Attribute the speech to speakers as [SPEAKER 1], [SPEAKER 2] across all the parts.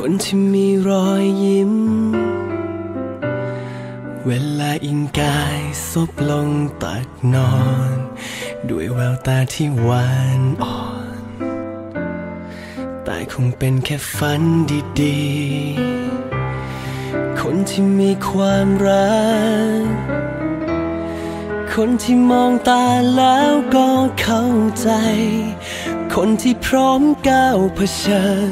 [SPEAKER 1] คนที่มีรอยยิ้ม เวลาอิงกายซบลงตักนอน ด้วยแววตาที่หวานอ่อน แต่คงเป็นแค่ฝันดีๆ คนที่มีความรัก คนที่มองตาแล้วก็เข้าใจ คนที่พร้อมก้าวเผชิญ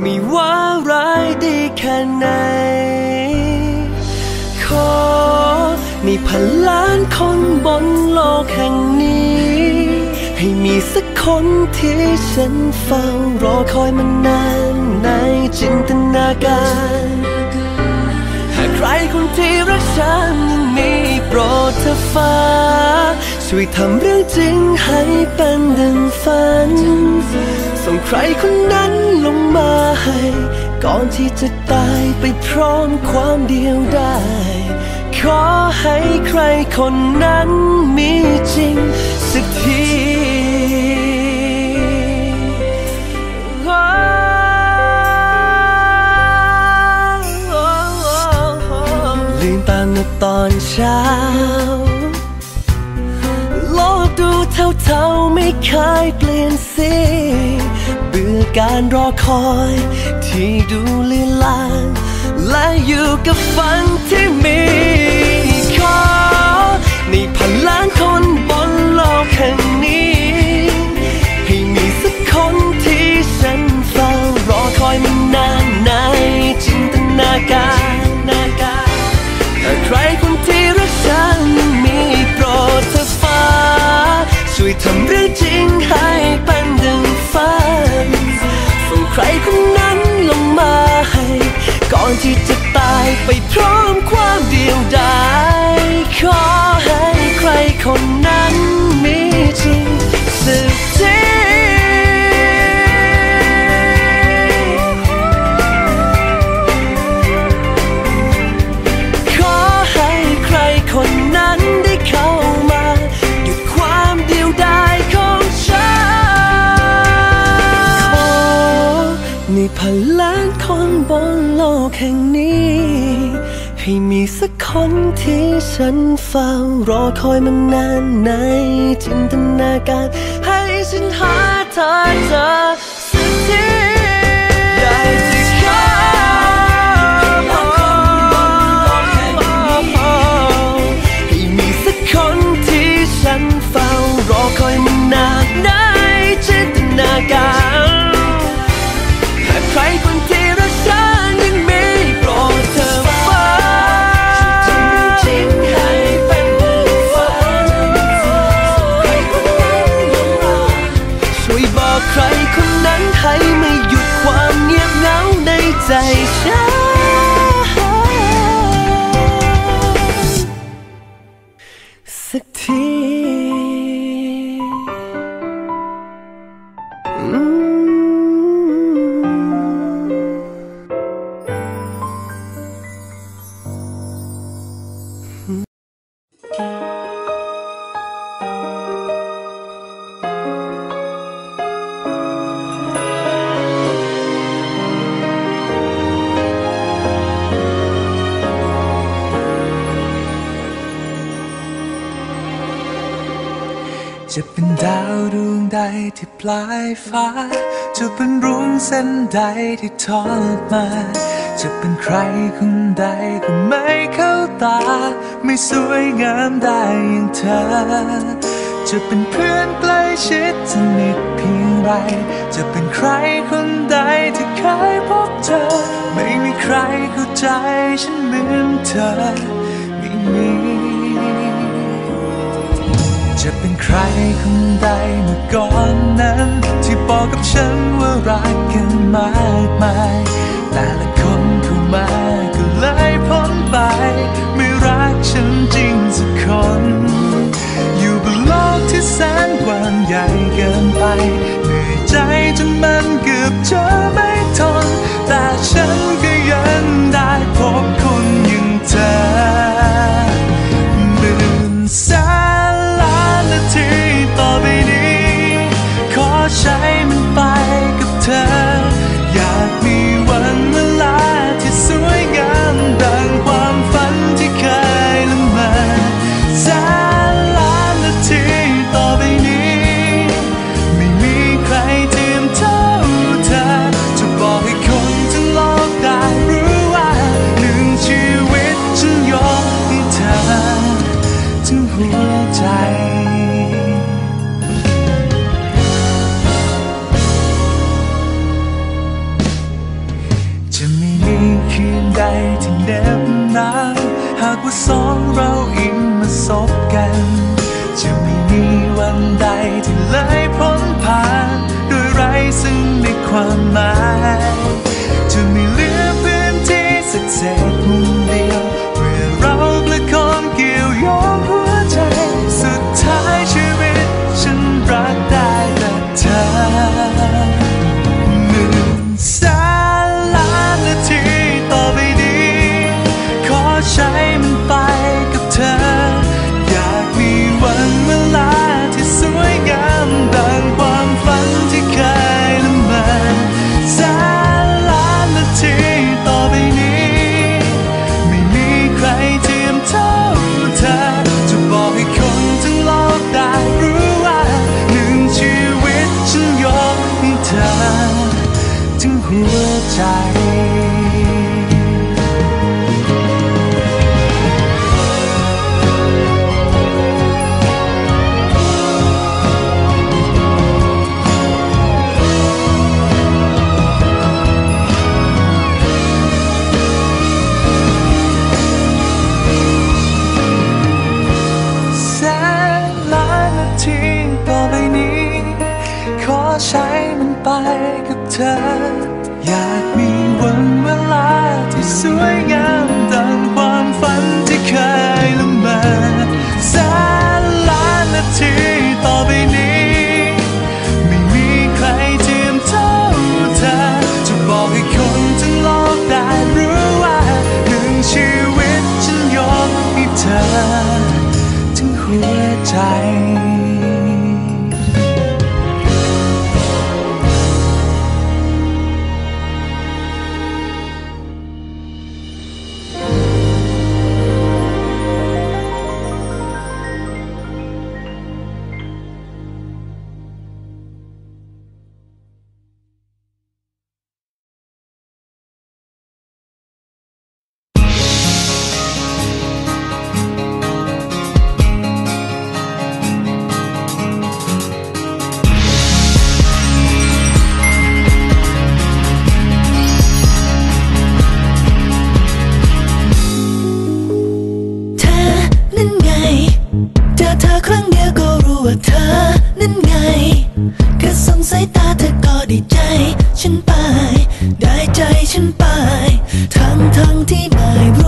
[SPEAKER 1] ไม่ว่าร้ายดีแค่ไหน ขอมีพันล้านคนบนโลกแห่งนี้ ให้มีสักคนที่ฉันเฝ้ารอคอยมานานในจินตนาการ หากใครคนที่รักฉัน โปรดเธอฟ้า ช่วยทำเรื่องจริงให้เป็นดังฝัน ส่งใครคนนั้นลงมาให้ ก่อนที่จะตายไปพร้อมความเดียวได้ ขอให้ใครคนนั้นมีจริงสักที มื่อตอนเช้า โลกดูเท่าๆไม่เคยเปลี่ยนสีเบื่อการรอคอยที่ดูลีลางและอยู่กับฝันที่มี รคนนั้นลงมาให้ ก่อนที่จะตายไปพร้อมความเดียวดายขอให้ใครคน งนี้ ให้มีสักคนที่ฉันเฝ้ารอคอยมานานในจินตนาการ ให้ฉันหาเธอเจอสักที ค ที่ปลาย
[SPEAKER 2] ฟ้า จะเป็นรุ้งเส้นใดที่ทอดมา จะเป็นใครคนใดก็ไม่เข้าตา ไม่สวยงามได้อย่างเธอ จะเป็นเพื่อนใกล้ชิดสนิทเพียงไร จะเป็นใครคนใดที่เคยพบเจอไม่มีใครเข้าใจฉันเหมือนเธอ ครคนใดเมื่อก่อนนั้น ที่บอกกับฉันว่ารักกันมากมาย แต่ละคนเข้ามาก็เลยพ้นไป ไม่รักฉันจริงสักคน อยู่บนโลกที่แสนกว้างใหญ่เกินไปเหนื่อยใจจนมันเกือบจะไม่ทน ดบนาน
[SPEAKER 1] หากว่าสองเราอิงมาสบกัน จะไม่มีวันใดที่เลยพ้นผ่าน โดยไร้ซึ่งในความหมาย ฉันไป ทั้งทั้งที่ไม่รู้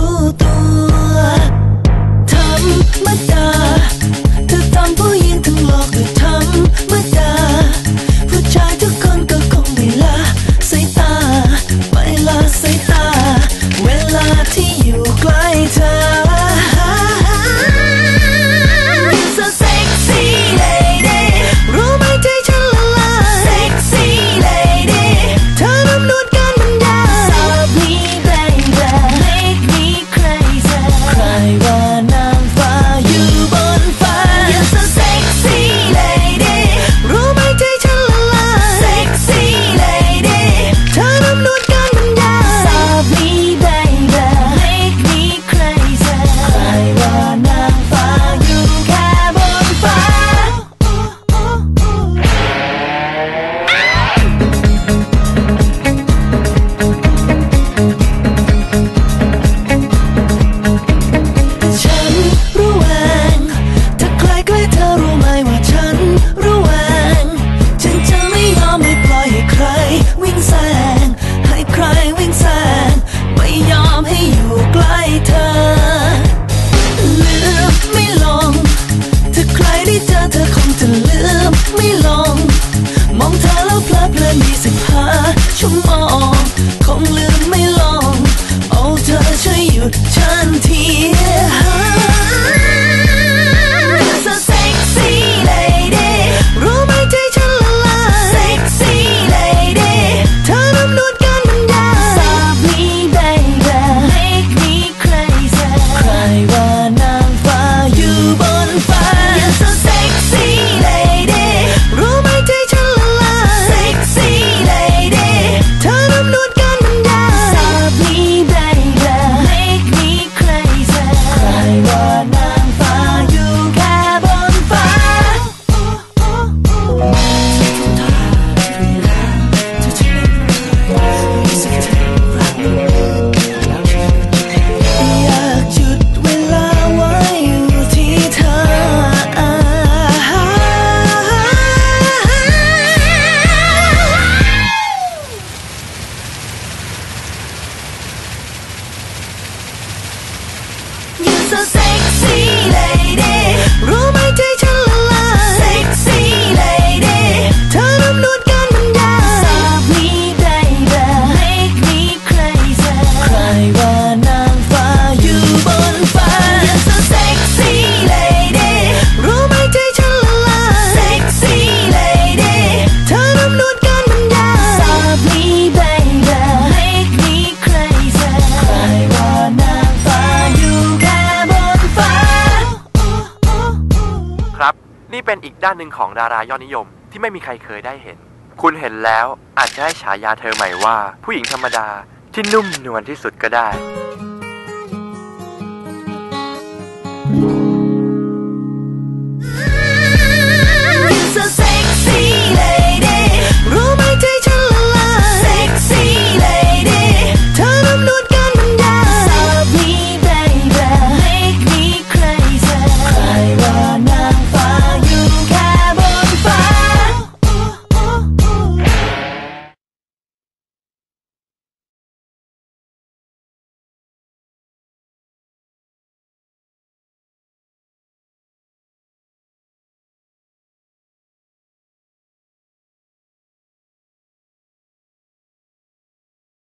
[SPEAKER 3] ด้านหนึ่งของดารายอดนิยมที่ไม่มีใครเคยได้เห็น คุณเห็นแล้วอาจจะให้ฉายาเธอใหม่ว่า ผู้หญิงธรรมดาที่นุ่มนวลที่สุดก็ได้